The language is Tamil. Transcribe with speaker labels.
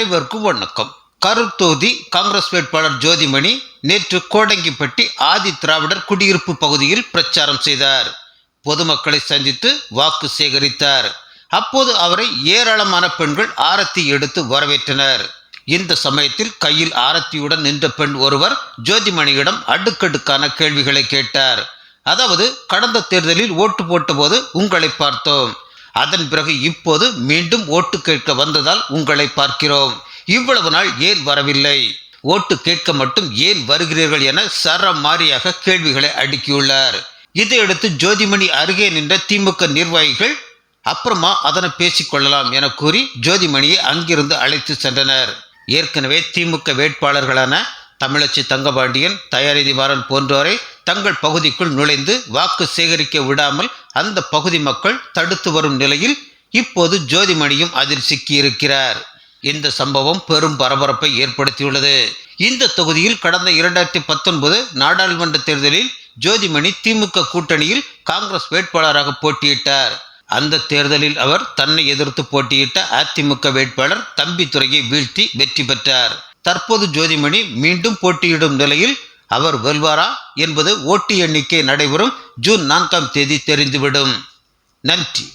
Speaker 1: அனைவருக்கும் வணக்கம். கரூர் தொகுதி காங்கிரஸ் வேட்பாளர் ஜோதிமணி நேற்று கோடங்கிப்பட்டி ஆதி திராவிடர் குடியிருப்பு பகுதியில் பிரச்சாரம் செய்தார். பொதுமக்களை சந்தித்து வாக்கு சேகரித்தார். அப்போது அவரை ஏராளமான பெண்கள் ஆரத்தி எடுத்து வரவேற்றனர். இந்த சமயத்தில் கையில் ஆரத்தியுடன் நின்ற பெண் ஒருவர் ஜோதிமணியிடம் அடுக்கடுக்கான கேள்விகளை கேட்டார். அதாவது கடந்த தேர்தலில் ஓட்டு போட்டபோது உங்களை பார்த்தோம். அதன் பிறகு இப்போது மீண்டும் ஓட்டு கேட்க வந்ததால் உங்களை பார்க்கிறோம். இவ்வளவு நாள் ஏன் வரவில்லை? ஓட்டு கேட்க மட்டும் ஏன் வருகிறீர்கள் என சரமாரியாக கேள்விகளை அடுக்கியுள்ளார். இதையடுத்து ஜோதிமணி அருகே நின்ற திமுக நிர்வாகிகள் அப்புறமா அதனை பேசிக்கொள்ளலாம் என கூறி ஜோதிமணியை அங்கிருந்து அழைத்து சென்றனர். ஏற்கனவே திமுக வேட்பாளர்களான தமிழச்சி தங்கபாண்டியன் தயாரிதிமாறன் போன்றோரை தங்கள் பகுதிக்குள் நுழைந்து வாக்கு சேகரிக்க விடாமல் அந்த பகுதி மக்கள் தடுத்து வரும் நிலையில் இப்போது ஜோதிமணியும் அதில் சிக்கியிருக்கிறார் இந்த சம்பவம் பெரும் பரபரப்பை ஏற்படுத்தியுள்ளது. இந்த தொகுதியில் கடந்த இரண்டாயிரத்தி பத்தொன்பது நாடாளுமன்ற தேர்தலில் ஜோதிமணி திமுக கூட்டணியில் காங்கிரஸ் வேட்பாளராக போட்டியிட்டார். அந்த தேர்தலில் அவர் தன்னை எதிர்த்து போட்டியிட்ட அதிமுக வேட்பாளர் தம்பித்துறையை வீழ்த்தி வெற்றி பெற்றார். தற்போது ஜோதிமணி மீண்டும் போட்டியிடும் நிலையில் அவர் வெல்வாரா என்பது ஓட்டு எண்ணிக்கை நடைபெறும் ஜூன் நான்காம் தேதி தெரிந்துவிடும். நன்றி.